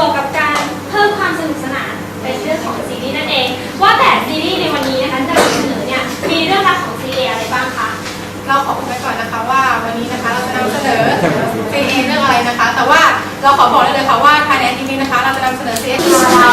วกกับการเพิ่มความสนุกสนานในเรื่องของซีรีส์นั่นเอง ว่าแต่ซีรีส์ในวันนี้นะคะที่จะนำเสนอเนี่ยมีเรื่องราวของ CA อะไรบ้างคะเราขอบอกไว้ก่อนนะคะว่าวันนี้นะคะเราจะนำเสนอ CA เรื่องอะไรนะคะ แต่ว่าเราขอบอกได้เลยค่ะว่าภายในอาที่นี้นะคะ เราจะนำเสนอ CA เรา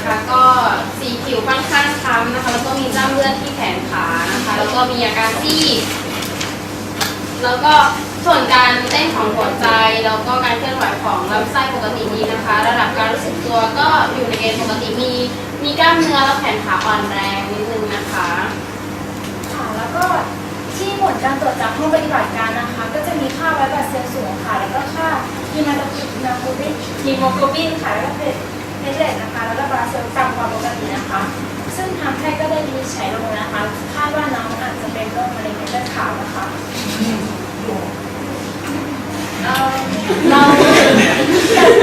นะคะ ก็สีผิวค่อนข้างคล้ำนะคะ แล้วก็มีจ้ำเลือดที่แขนขานะคะ แล้วก็มีอาการซีดแล้วก็ส่วนการเต้นของหัวใจแล้วก็การเคลื่อนไหวของลำไส้ปกติดีนะคะ ระดับการรู้สึกตัวก็อยู่ในเกณฑ์ปกติมีมีกล้ามเนื้อและแขนขาอ่อนแรงนิดนึงนะคะค่ะแล้วก็ที่ผลการตรวจจากห้องปฏิบัติการนะคะ ก็จะมีค่าไวรัสเซลล์สูงค่ะ แล้วก็ค่าฮีมาโกลบินฮีโมโกลบินค่ะแล้วก็เพล เพลเลตนะคะ แล้วก็บาเซลล์ต่ำกว่าปกตินะคะ ซึ่งทางแพทย์ก็ได้วินิจฉัยลงนะคะ คาดว่าน้องอาจจะเป็นโรคมะเร็งเม็ดเลือดขาวนะคะเอ่อเรา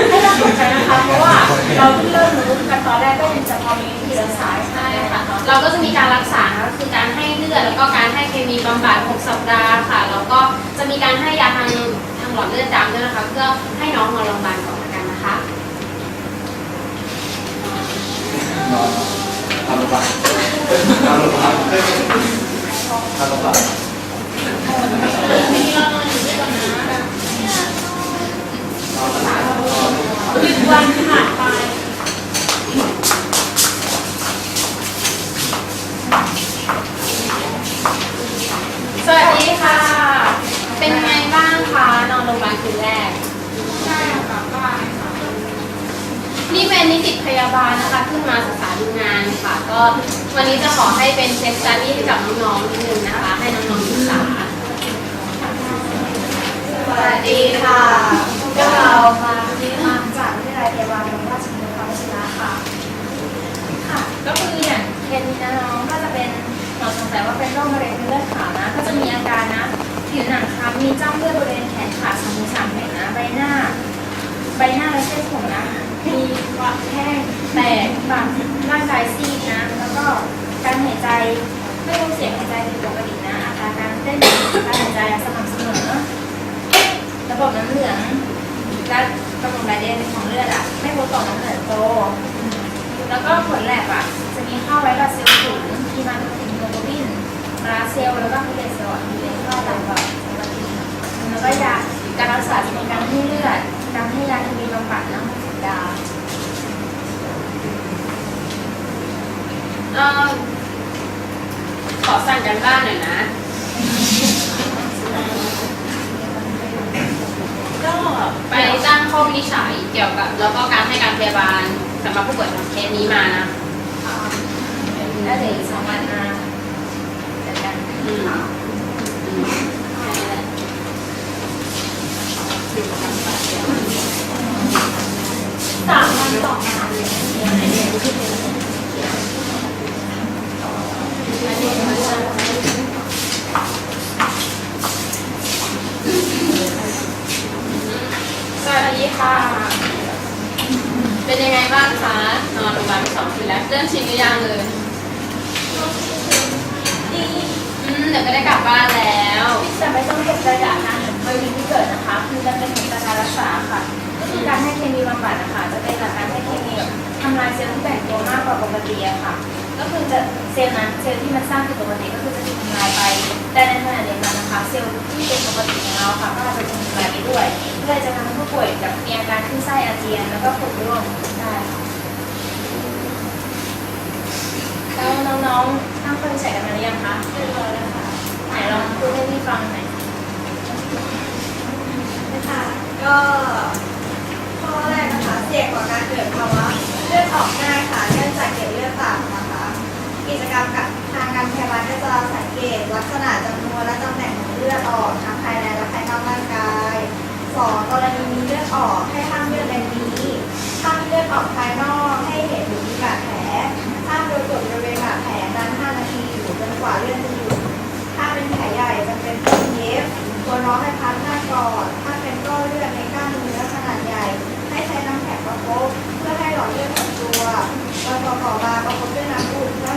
ให้เราตกใจนะคะ เพราะว่าเราเพิ่งเริ่มรู้กันตอนแรกก็ยังจะพอมีวิธีรักษาใช่ค่ะ เราก็จะมีการรักษาก็คือการให้เลือดแล้วก็การให้เคมีบำบัด 6 สัปดาห์ค่ะ แล้วก็จะมีการให้ยาทางทางหลอดเลือดดำด้วยนะคะ เพื่อให้น้องนอนโรงพยาบาลก่อนละกั นอนทำลงไปทำลงไปทำลงไปนอนนอนนอนวันผ่านไปสวัสดีค่ะ เป็นไงบ้างคะ นอนโรงพยาบาลคืนแรก เป็นนิติพยาบาลนะคะขึ้นมาศึกษาดูงานค่ะ ก็วันนี้จะขอให้เป็นเซสตันนี้ให้กับน้องๆนิดนึงนะคะ ให้น้องๆศึกษาสวัสดีค่ะพวกเรามามาจากวิทยาลัยพยาบาลราชบุรีรัมย์วชิ ห้งแตกปากร่างกายซีดนะ แล้วก็การหายใจไม่รู้เสียงหายใจผิดปกตินะอาการการเต้นการหายใจสม่ำเสมอระบบน้ำเหลืองและกระบบไหลเวียนของเลือดอะไม่พบต่อมน้ำเหลืองโต แล้วก็ผลแลบอะจะมีค่าไวรัสเซลล์สูงที่มาจากฮีโมโกบินมาราเซลล์แล้วก็พิเลเซลล์อะมีเป็นค่าต่ำกว่าปกติแล้วก็ยาการรักษาจะเป็นการให้เลือดการให้ยาเคมีบำบัดนะหกสัปดา เออขอสั่งกันบ้านหน่อยนะ ก็ไปตั้งข้อวินิจฉัยเกี่ยวกับ แล้วก็การให้การพยาบาลสำหรับผู้ป่วยทางเคสนี้มานะแล้เดี๋ยสองวันมาเจอกันอืมอืมแค่นั้นแหละสามวันต่อมา สวัสดีค่ะ เป็นยังไงบ้างคะ นอนโรงพยาบาลไปสองคืนแล้วเริ่มชินหรือยังเลยดีอืมเดี๋ยวก็ได้กลับบ้านแล้วแต่ไม่ต้องเก็บระยะนานเหมือนเคยมีที่เกิดนะคะ คือมันเป็นผลจาการรักษาค่ะ ก็คือการให้เคมีบำบัดนะคะ จะเป็นจากการให้เคมีทำลายเซลล์ที่แบ่งตัวมากกว่าปกติอะค่ะ ก็คือจะเซลล์นั้นเซลล์ที่มันสร้างผิดปกติก็คือจะถูกทำลายไป แต่ในขณะเดียวกันนะคะเซลล์ที่เป็นปกติของเราค่ะก็อาจจะถูกทำลายไปด้วยเพื่อจะทำให้ผู้ป่วยแบบมีอาการขึ้นไส้อาเจียนแล้วก็ผดร่วงได้ค่ะแล้วน้องๆตั้งคนใส่กันมาหรือยังคะเรียบร้อยแล้วค่ะไหนลองพูดให้พี่ฟังหน่อยค่ะก็ข้อแรกนะคะเสี่ยงต่อการเกิดภาวะเลือดออกง่ายค่ะเนื่องจากเกล็ดเลือดต่ำนะคะ กิจก รรมกับทางการพยาบาลก็จะสังเกต ลักษณะจำนวนและตำแหน่งของเลือดออกทั้งภายในและภายนอกร่างกายสองกรณีมีเลือดออกให้ห้ามเลือดในนี้ถ้ามเลือดออกภายนอกให้เห็นหรือมีบาดแผลห้ามโดนกดบริเวณบาดแผลนาน5นาทีหรือจนกว่าเลือดจะหยุดถ้าเป็นแผลใหญ่จะเป็นต้นเย็บตัวน้องให้พักหน้าก่อนถ้าเป็นก้อนเลือดในกล้ามเนื้อขนาดใหญ่ให้ใช้น้ำแข็งประคบเพื่อให้หลอดเลือดของตัวโดยต่อต่อมาประคบด้วยน้ำอุ่นเพื่อ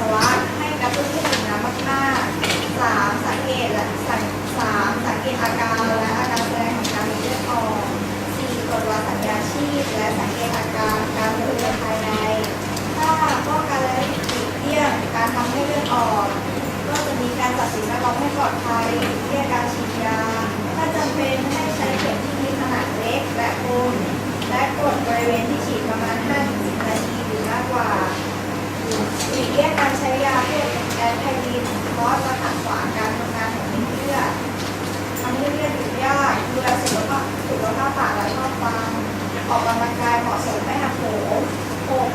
สาวะให้นับด้วยที่ดื่มน้ำมากๆสามสังเกตและสังสามสังเกตอาการและอาการแสดงของการมีเลือดออกสี่ตรวจวัดสัญญาชีพ และสังเกตอาการการเลือดภายในห้าป้องกันและหลีกเลี่ยงการทำให้เลือดออกก็จะมีการจัดสิ่งแวดล้อมให้ปลอดภัยเรียกการฉีดยาถ้าจำเป็นให้ใช้เข็มที่มีขนาดเล็กและคมและกดบริเวณที่ ได้ดูแลสุขภาพสุขภาพปากและช่องฟังออกกำลังกายเหมาะสมไม่หักโหมโอบ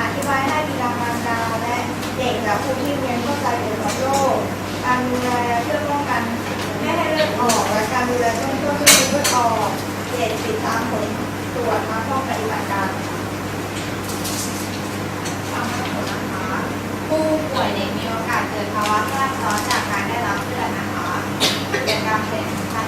อธิบายให้มีราการดาและเด็กและผู้ที่เรียนเข้าใจเกี่ยวกับโรคการดูแลเพื่อป้องกันไม่ให้เลือดออกและการดูแลต้นต้นพื่อเลือดออกเด็กติดตามผลตรวจมาข้อปฏิบัติการผู้ป่วยเด็กมีโอกาสเกิดภาวะแทรกซ้อนจากการได้รับเลือดนะคะกิจกรรมเป็น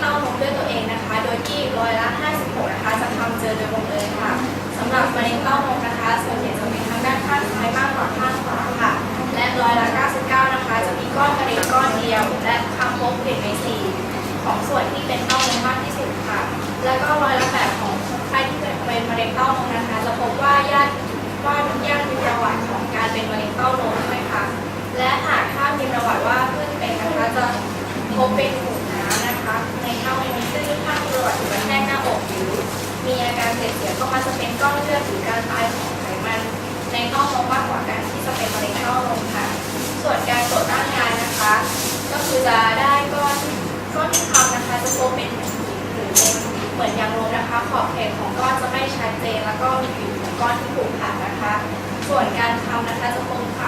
เต้านมด้วยตัวเองนะคะ โดยที่ร้อยละ 56 นะคะ จะคำเจอโดยบังเอิญค่ะสำหรับมะเร็งเต้านมนะคะส่วนใหญ่จะเป็นทางด้านข้างซ้ายมากกว่าข้างขวาค่ะ และร้อยละ 99 นะคะ จะมีก้อนมะเร็งก้อนเดียว และคำพบเพียงในสี่ของส่วนที่เป็นเต้านมมากที่สุดค่ะ แล้วก็ร้อยละแปดของคนไข้ที่เป็นมะเร็งเต้านมนะคะ จะพบว่าญาติว่าญาติมีประวัติของการเป็นมะเร็งเต้านมด้วยค่ะ และหากถ้ามีประวัติว่าเพื่อนเป็นนะคะจะพบเป็นถุงน้ำนะคะ ในเต้านซึ่งถ้ามีประวัติถูกกรแทกหน้าอกหรือมีอาการเสียเสียก็มักจะเป็นก้อนเลือดหรือการตายของไขมัน ในเต้านมมากกว่าการที่จะเป็นมะเร็งเต้านมค่ะ ส่วนการตรวจร่างกายนะคะ ก็คือจะได้ก้อนก้อนที่ทำนะคะจะพบเป็นหรือเป็นเหมือนยางลมนะคะ ขอบเขตของก้อนจะไม่ชัดเจนแล้วก็มีผิวของก้อนที่ผูกขาดนะคะ ส่วนการทำนะคะจะคงท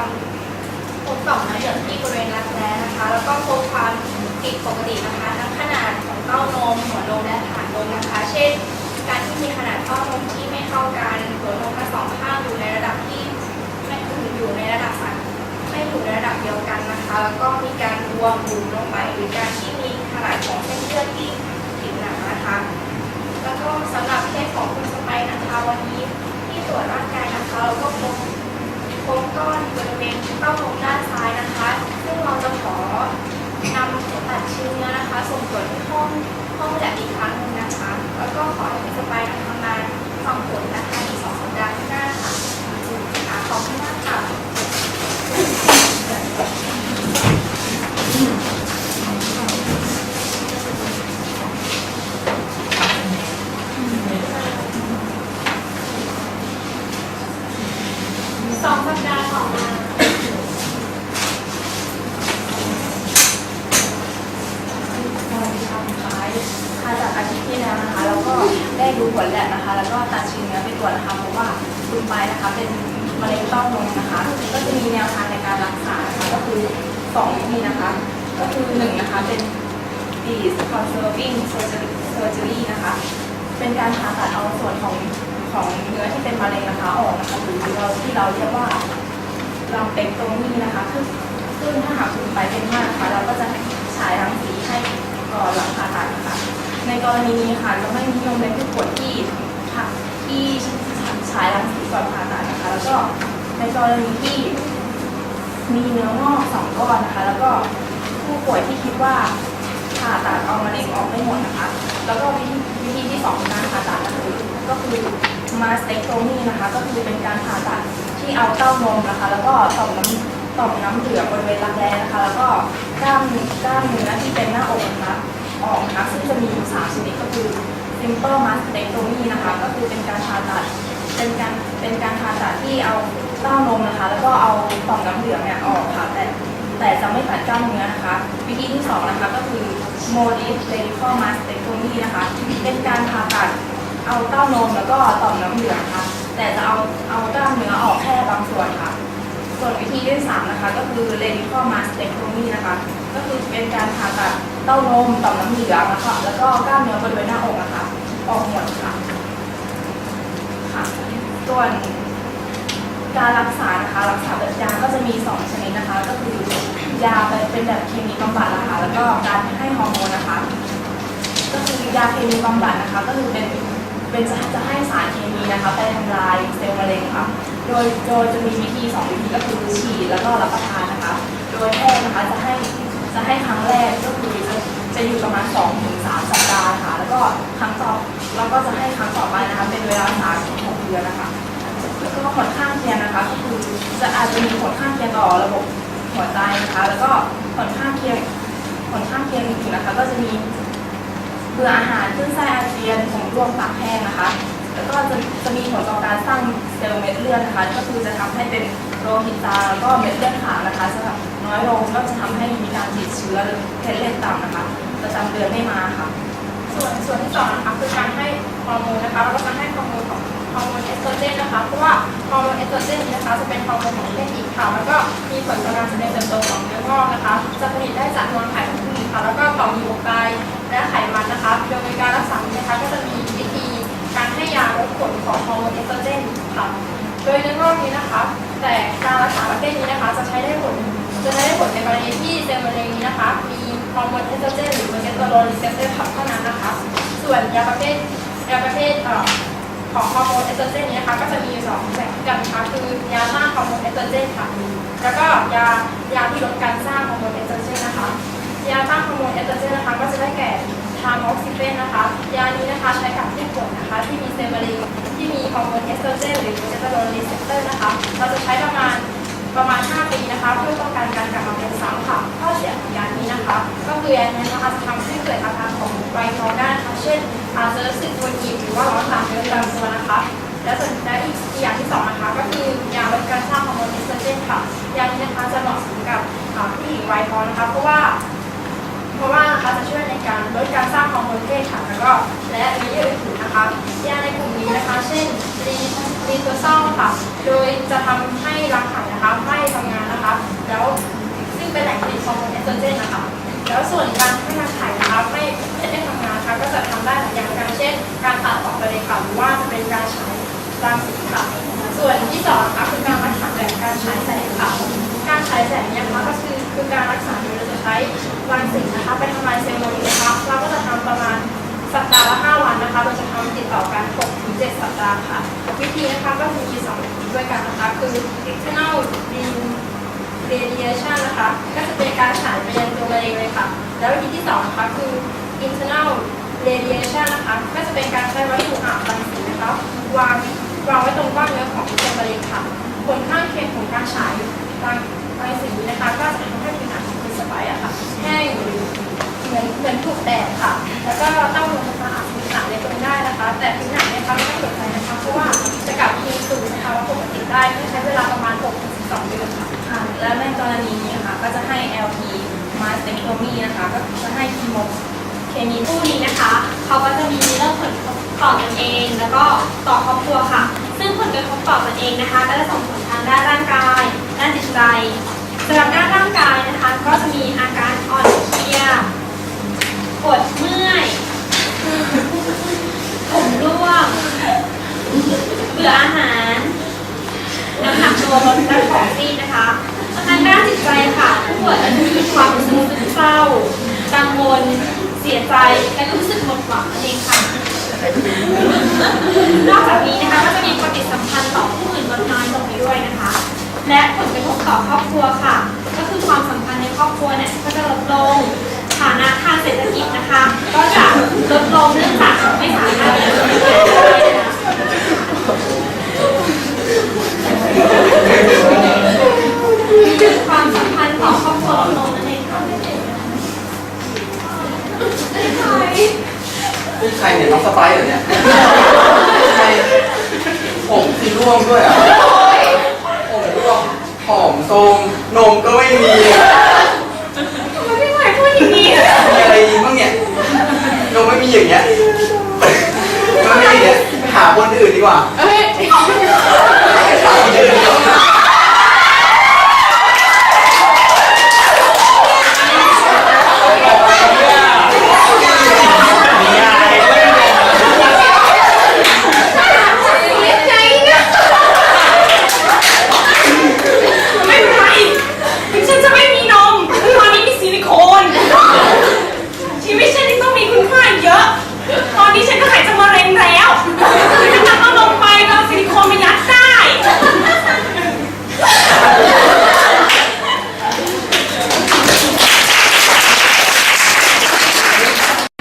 ำพบต่อมน้ำเหลืองที่บริเวณรักแร้นะคะ แล้วก็พบความ ผิดปกตินะคะทั้งขนาดของเต้านมหัวนมและฐานนมนะคะ เช่น การที่มีขนาดเต้านมที่ไม่เท่ากันหัวนมทั้งสองข้างอยู่ในระดับที่ไม่อยู่ในระดับไม่อยู่ในระดับเดียวกันนะคะ แล้วก็มีการบวมบุ๋มลงไปหรือการที่มีขนาดของเส้นเลือดที่ผิวหนานะคะ แล้วก็สำหรับเคสของคุณสไปนะคะวันนี้ที่ตรวจร่างกายนะคะเราก็พบพบก้อนบริเวณเต้านมด้านซ้ายนะคะ ซึ่งเราจะขอ นำตัดชิ้นเนื้อนะคะ ส่งตรวจที่ห้องห้องแลบอีกครั้งหนึงนะคะ แล้วก็ขอให้สไปร์ทำงานฟังผลนะคะอีกสองสัปดาห์ข้างหน้าค่ะค่ะขอบคุณมากค่ะ สองสัปดาห์ต่อมา สวัสดีค่ะคุณคล้ายค่ะจากอาทิตย์ที่แล้วนะคะ แล้วก็ได้ดูผลแลบนะคะ แล้วก็ตัดชิ้นเนื้อไปตรวจนะคะเพราะว่าคุณไปนะคะเป็นมะเร็งเต้านมนะคะ ก็จะมีแนวทางในการรักษานะคะก็คือสองวิธีนะคะ ก็คือหนึ่งนะคะเป็น disease conserving surgery นะคะ เป็นการผ่าตัดเอาส่วนของของเนื้อที่เป็นมะเร็งนะคะออกนะคะหรือเราที่เราเรียกว่าลำเป็กตรงนี้นะคะซึ่งซึ่งถ้าหากคุณไปเป็นมากนะคะเราก็จะฉายรังสีให้ก่อนหลังผ่าตัดนะคะในกรณีนี้ค่ะจะไม่นิยมในผู้ป่วยที่ผ่าที่ฉายรังสีก่อนผ่าตัดนะคะ แล้วก็ในกรณีที่มีเนื้องอกสองก้อนนะคะ แล้วก็ผู้ป่วยที่คิดว่า หมดนะคะ แล้วก็วิธีวิธีที่สองของการผ่าตัดนะคะก็คือมาสเต็กโตมีนะคะ ก็คือเป็นการผ่าตัดที่เอาเต้านมนะคะ แล้วก็ต่อมน้ำต่อมน้ำเหลืองบริเวณรักแร้นะคะ แล้วก็กล้ามกล้ามเนื้อที่เป็นหน้าอกนะคะออกนะคะซึ่งจะมีอยู่สามชนิดก็คือ simple mastectomy นะคะ ก็คือเป็นการผ่าตัด เป็นการเป็นการผ่าตัดที่เอาเต้านมนะคะ แล้วก็เอาต่อมน้ำเหลืองเนี่ยออกค่ะแต่แต่จะไม่ตัดกล้ามเนื้อนะคะ วิธีที่สองนะคะก็คือ modif radical mastectomy นะคะเป็นการผ่าตัดเอาเต้านมแล้วก็ต่อมน้ำเหลืองค่ะ แต่จะเอาเอากล้ามเนื้อออกแค่บางส่วนค่ะ ส่วนวิธีที่สามนะคะ ก็คือ radical mastectomy นะคะ ก็คือเป็นการผ่าตัดเต้านมต่อมน้ำเหลืองนะคะแล้วก็กล้ามเนื้อบริเวณหน้าอกนะคะออกหมดค่ะค่ะ ส่วนการรักษานะคะรักษาแบบยาก็จะมี 2 ชนิดนะคะ ก็คือยาเป็นแบบเคมีบำบัดนะคะ แล้วก็การให้ฮอร์โมนนะคะ ก็คือยาเคมีบำบัดนะคะ ก็คือเป็นเป็นจะจะให้สารเคมีนะคะไปทำลายเซลล์มะเร็งค่ะ โดยโดยจะมีวิธีสองวิธีก็คือฉีดแล้วก็รับประทานนะคะ โดยแพทย์นะคะจะให้จะให้ครั้งแรกก็คือจะจะอยู่ประมาณ2ถึง3สัปดาห์ค่ะ แล้วก็ครั้งต่อแล้วก็จะให้ครั้งต่อไปนะคะเป็นเวลา3ถึง6เดือนนะคะแล้วก็ผลข้างเคียงนะคะก็คือจะอาจจะมีผลข้างเคียงต่อระบบหัวใจนะคะ แล้วก็ผลข้างเคียง ผลข้างเคียงอื่นๆนะคะ ก็จะมีเบื่ออาหารขึ้นไส้อาเจียนผมร่วงปากแห้งนะคะ แล้วก็จะจะมีผลต่อการสร้างเซลล์เม็ดเลือดนะคะ ก็คือจะทำให้เป็นโรหิตาแล้วก็เม็ดเลือดขาวนะคะจะน้อยลงก็จะทำให้มีการติดเชื้อหรือเพลทเลตต่ำนะคะประจำเดือนไม่มาค่ะ ส่วนส่วนที่สองนะคะคือการให้ฮอร์โมนนะคะแล้วก็การให้ฮอร์โมนของฮอร์โมนเอสโตรเจนนะคะเพราะว่าฮอร์โมนเอสโตรเจนนะคะจะเป็นฮอร์โมนของเพศหญิงค่ะแล้วก็มีผลต่อการเจริญเติบโตของเนื้องอกนะคะ จะผลิตได้จากนวลไข่ของ ค่ะ แล้วก็ต่อมหมู่ไกและไขมันนะคะโดยการรักษานี้นะคะก็จะมีวิธีการให้ยาลดผลของฮอร์โมนเอสโตรเจนค่ะ โดยเนื้องอกนี้นะคะ แต่การรักษาประเภทนี้นะคะ จะใช้ได้ผลจะใช้ได้ผลในกรณีที่เซลล์มะเร็งนี้นะคะ มีฮอร์โมนเอสโตรเจนหรือโปรเจสเตอโรนรีเซปเตอร์ทับเท่านั้นนะคะ ส่วนยาประเภทยาประเภทของฮอร์โมนเอสโตรเจนนี้นะคะก็จะมีอยู่สองแบบกันนะคะคือยาต้านฮอร์โมนเอสโตรเจนค่ะ แล้วก็ยายาที่ลดการสร้างฮอร์โมนเอสโตรเจนนะคะ ยาต้านฮอร์โมนเอสโตรเจนนะคะก็จะได้แก่ทามอกซิเฟนนะคะ ยานี้นะคะใช้กับผู้ป่วยนะคะ ที่มีเซลล์มะเร็งที่มีฮอร์โมนเอสโตรเจนหรือเจสเตอโรนรีเซปเตอร์นะคะ เราจะใช้ประมาณประมาณ 5 ปีนะคะ เพื่อป้องกันการกลับมาเป็นซ้ำค่ะข้อเสียของยานี้นะคะ ก็คือยานี้นะคะจะทำให้เกิดอาการของไวทองได้นะคะเช่นอาจจะรู้สึกตัวหยิบหรือว่าร้อนตามเนื้อตามตัวนะคะ และส่วนและอีกอย่างที่สองนะคะ ก็คือยาลดการสร้างฮอร์โมนเอสโตรเจนค่ะยานี้นะคะจะเหมาะสมกับผู้หญิงวัยทองนะคะเพราะว่า เพราะว่านะคะจะช่วยในการลดการสร้างฮอร์โมนเพศค่ะแล้วก็และมีอื่นๆนะคะยาในกลุ่มนี้นะคะ เช่นรีรีตัวซอลค่ะ โดยจะทำให้รังไข่นะคะไม่ทำงานนะคะ แล้วซึ่งเป็นแหล่งผลิตฮอร์โมนเอสโตรเจนนะคะ แล้วส่วนการให้รังไข่นะคะไม่ไม่ได้ทำงานนะคะก็จะทำได้หลายอย่างการเช่น การตัดออกไปเลยค่ะหรือว่าจะเป็นการใช้รังสีค่ะ ส่วนที่สองนะคะคือการรักษาแบบการใช้แสงค่ะ การใช้แสงเนี่ยนะคะก็คือคือการรักษาโดยเราจะใช้ รังสีนะคะไปทำลายเซลล์มะเร็งนะคะเราก็จะทำประมาณสัปดาห์ละ5วันนะคะ เราจะทำติดต่อกัน6ถึง7สัปดาห์ค่ะ วิธีนะคะก็จะมีสองด้วยกันนะคะ คือ external radiation นะคะ ก็จะเป็นการฉายไปยังตัวมะเร็งเลยค่ะ แล้ววิธีที่สองนะคะคือ internal radiation นะคะ ก็จะเป็นการใช้วัตถุอาบรังสีนะคะวางวางไว้ตรงก้อนเนื้อของเซลล์มะเร็งค่ะ ผลข้างเคียงของการฉายรังรังสีนะคะ ก็จะทำให้ผิว ไว้อะค่ะ ให้เหมือนเหมือนถูกแดดค่ะ แล้วก็เต้องลงสาอาบผิวนในตรงได้นะคะ แต่ผิวหนังเนี่ยคะไม่ต้องสนใจนะคะเพราะว่าจะกลับคืนสู่สภาวะปกติได้ที่ใช้เวลาประมาณ6-2เดือนค่ะอ่าและในกรณีนี้นะคะก็จะให้ LP มาสเตโตมีนะคะก็จะให้คีโมเคมีผู้นี้นะคะ เขาก็จะมีเรื่องผลต่อตนเอง แล้วก็ต่อครอบครัวค่ะ ซึ่งผลกระทบต่อตนเองนะคะ ก็จะส่งผลทางด้านร่างกาย ด้านจิตใจ สำหรับด้านร่างกายนะคะ ก็จะมีอาการอ่อนเพลีย ปวดเมื่อย ผมร่วง เบื่ออาหาร น้ำหนักตัวลดและของซีดนะคะทางด้านจิตใจค่ะผู้ป่วยจะมีความรู้สึกซึมเศร้า กังวล เสียใจ และรู้สึกหมดหวังนั่นเองค่ะ นอกจากนี้นะคะก็จะมีปฏิสัมพันธ์ต่อผู้อื่นลดน้อยลงไปด้วยนะคะ และผลกระทบต่อครอบครัวค่ะ ก็คือความสัมพันธ์ในครอบครัวเนี่ยก็จะลดลงฐานะทางเศรษฐกิจนะคะ ก็จะลดลงเนื่องจากไม่สามารถเลี้ยงดูได้นะคะความสัมพันธ์ต่อครอบครัวลดลงนั่นเองค่ะนี่ใครเนี่ยน้องสไปร์เหรอเนี่ยใครผมสีร่วงด้วยอะ อมโทรมนมก็ไม่มีอะทำไมพี่ใหม่พูดอย่างนี้มีอะไรบ้างเนี่ยนมไม่มีอย่างเงี้ยนมไม่มีอย่างเงี้ยไปหาคนอื่นดีกว่าเอ้ย หาคนอื่นดีกว่า ไม่เป็นไรถึงฉันจะไม่มีนมตอนนี้มีซิลิโคน ชีวิตฉันยังต้องมีคุณค่าเยอะ ตอนนี้ฉันก็หายจากมะเร็งแล้วคือถ้าตัดเอานมไปก็เอาซิลิโคนมายัดได้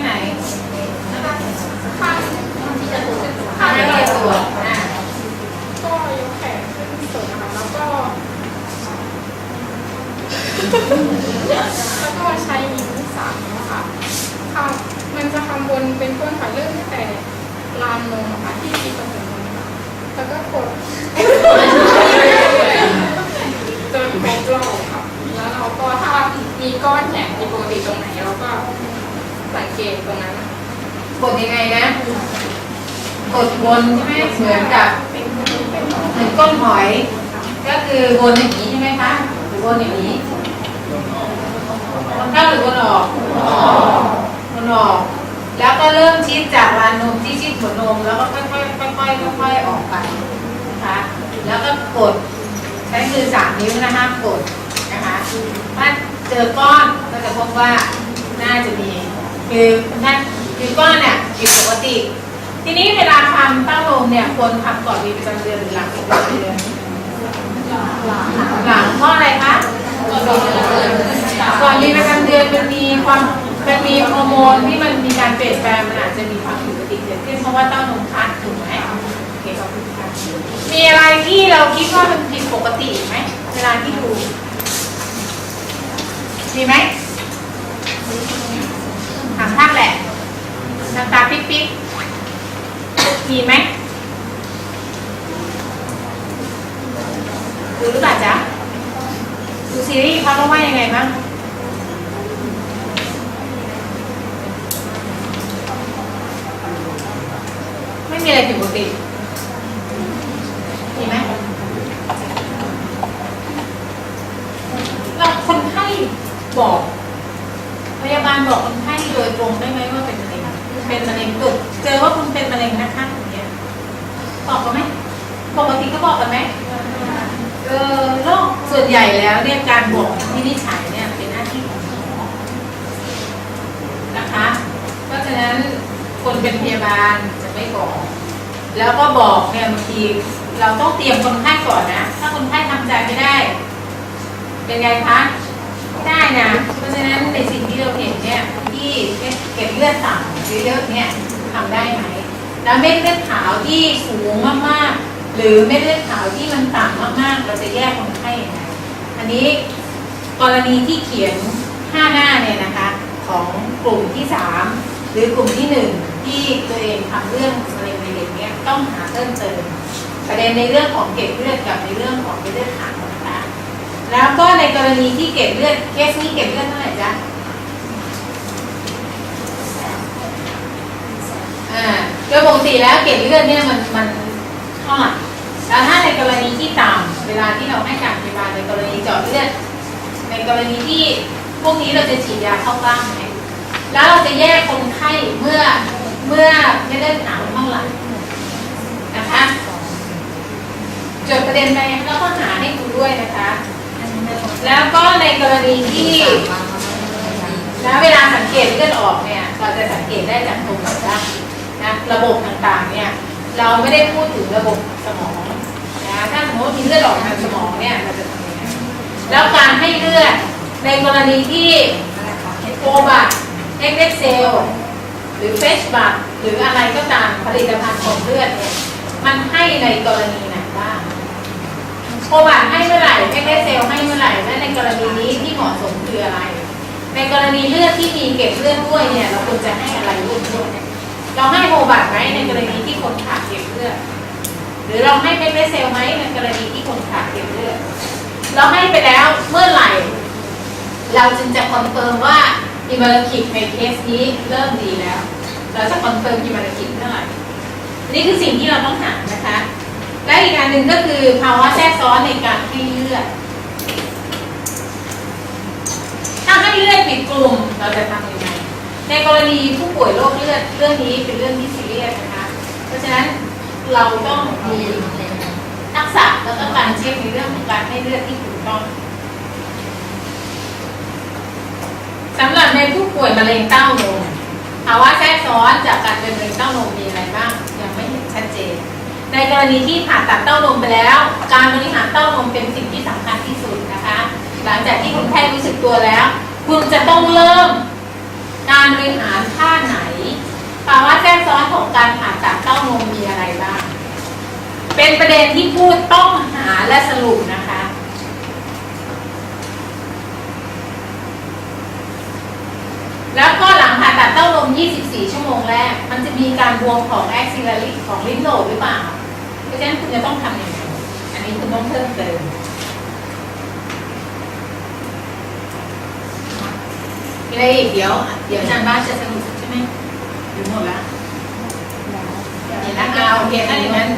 ไหนข้างข้างอะไรตัวอะก็ยกแขนขึ้นสูงนะคะแล้วก็ แล้วก็ใช้นิ้วสามนะคะค่ะมันจะทำบน เป็นต้นค่ะเริ่มตั้งแต่ลานนมอะค่ะที่มีตรงถึงนมค่ะแล้วก็กดจนครบรอบค่ะ แล้วเราก็ถ้ามีก้อนแข็งมีปกติตรงไหนเราก็สังเกตตรงนั้นกดยังไงนะ กดวนใช่ไหมเหมือนกับเหมือนก้นหอย ก็คือวนอย่างนี้ใช่ไหมคะหรือวนอย่างนี้วนเข้าหรือวนออกวนออก แล้วก็เริ่มชิดจากรานนมที่ชิดหัวนมแล้วก็ค่อยๆค่อยๆค่อยๆออกไปนะคะแล้วก็กดใช้มือสามนิ้วนะคะกดนะคะถ้าเจอก้อนก็จะพบว่าน่าจะมีคือท่านคือก้อนเนี่ยผิดปกติ ทีนี้เวลาทำตั้งลมเนี่ยควรทำก่อนมีประจำเดือนหรือหลังมีประจำเดือนหลังเพราะอะไรคะก่อนมีประจำเดือนมันมีความ มีฮอร์โมนที่มันมีการเปลี่ยนแปลงมันอาจจะมีความผิดปกติเกิดขึ้นเพราะว่าเต้านมคัดถูกไหมโอเคขอบคุณค่ะมีอะไรที่เราคิดว่ามันผิดปกติไหมเวลาที่ดูมีไหมถามท่านแหละน้ำตาปิ๊บปิ๊บมีไหมดูหรือเปล่าจ๊ะดูซีรีส์เขาต้องว่ายังไงบ้าง ไม่มีอะไรผิดปกติมีไหมเราคนไข้บอก พยาบาลบอกคนไข้โดยตรงได้ไหมว่าเป็นมะเร็งเป็นมะเร็งตุกเจอว่าคุณเป็นมะเร็งนะคะอย่างเงี้ยบอกกันไหมปกติก็บอกกันไหมเออโรคส่วนใหญ่แล้วเนี่ยการบอกที่นิจฉัยเนี่ยเป็นหน้าที่ของหมอนะคะ เพราะฉะนั้นคนเป็นพยาบาล จะไม่อกแล้วก็บอกเนี่ยบางทีเราต้องเตรียมคนไข้ก่อนนะ ถ้าคนไข้ทำใจไม่ได้ เป็นไงคะได้นะ เพราะฉะนั้นในสิ่งที่เราเห็นเนี่ยที่เก็บเลือดต่ำเยอะๆเนี่ยทำได้ไหมแล้วเม็ดเลือดขาวที่สูงมากๆ หรือเม็ดเลือดขาวที่มันต่ำมากๆ เราจะแยกคนไข้ยังไงอันนี้กรณีที่เขียน5หน้าเนี่ยนะคะ ของกลุ่มที่ 3 หรือกลุ่มที่ 1 ที่ตัวเองทำเรื่องมะเร็งในเด็กเนี่ยต้องหาเพิ่มเติมประเด็นในเรื่องของเกล็ดเลือดกับในเรื่องของเลือดขาวนะคะแล้วก็ในกรณีที่เก็บเลือดเคสนี้เก็บเลือดเท่าไหร่จ๊ะอ่าโดยปกติแล้วเกล็ดเลือดเนี่ยมันมันเท่าไหร่แล้วถ้าในกรณีที่ต่ำเวลาที่เราให้การพยาบาลในกรณีเจาะเลือดในกรณีที่พวกนี้เราจะฉีดยาเข้ากล้ามไหมแล้วเราจะแยกคนไข้เมื่อ เมื่อไม่ได้หนาวเท่าไหร่นะคะจดประเด็นไปแล้วก็หาให้คุณด้วยนะคะ แล้วก็ในกรณีที่นะเวลาสังเกตเลือดออกเนี่ยเราจะสังเกตได้จากตรงไหนบ้างนะระบบต่างๆเนี่ยเราไม่ได้พูดถึงระบบสมองนะถ้าสมมติว่ามีเลือดออกทางสมองเนี่ยเราจะทำยังไงแล้วการให้เลือดในกรณีที่โอบัตเอ็กเซล หรือเฟชบัตหรืออะไรก็ตามผลิตภัณฑ์ของเลือดเนี่ยมันให้ในกรณีไหนบ้างโคบัตให้เมื่อไหร่เอ็กเซลให้เมื่อไหร่และในกรณีนี้ที่เหมาะสมคืออะไร ในกรณีเลือดที่มีเก็บเลือดด้วยเนี่ย เราควรจะให้อะไรร่วมด้วยเราให้โคบัตไหมในกรณีที่คนขาดเก็บเลือดหรือเราให้เอ็กเซลไหมในกรณีที่คนขาดเก็บเลือดเราให้ไปแล้วเมื่อไหร่ เราจึงจะคอนเฟิร์มว่า อิมาลคิดในเคสนี้เริ่มดีแล้ว เราจะคอนเฟิร์มอิมาลคิดเมื่อไหร่อันนี่คือสิ่งที่เราต้องหานะคะ และอีกอันหนึ่งก็คือภาวะแทรกซ้อนในการให้เลือด ถ้าให้เลือดผิดกลุ่มเราจะทำยังไง ในกรณีผู้ป่วยโรคเลือดเรื่องนี้เป็นเรื่องที่ซีเรียสนะคะ เพราะฉะนั้นเราต้องมีทักษะแล้วก็การเช็คในเรื่องของการให้เลือดที่ถูกต้อง สำหรับในผู้ป่วยมะเร็งเต้านมภาวะแทรกซ้อนจากการเป็นมะเร็งเต้านมมีอะไรบ้างยังไม่เห็นชัดเจน ในกรณีที่ผ่าตัดเต้านมไปแล้ว การบริหารเต้านมเป็นสิ่งที่สำคัญที่สุดนะคะ หลังจากที่คนไข้รู้สึกตัวแล้ว คุณจะต้องเริ่ม การบริหารท่าไหนภาวะแทรกซ้อนของการผ่าตัดเต้านมมีอะไรบ้างเป็นประเด็นที่พูดต้องหาและสรุปนะคะ แล้วก็หลังผ่าตัดเต้านม 24 ชั่วโมงแรก มันจะมีการบวมของแอคซิลลาริของลิ้นโหนดหรือเปล่า เพราะฉะนั้นคุณจะต้องทำอยังไงอันนี้คุณต้องเพิ่มเติม มีอะไรอีกเดี๋ยว เดี๋ยวอาจารย์บ้านจะสรุปใช่ไหมหรือหมดแล้วเห็นแล้วเอาโอเคถ้าอย่างนั้น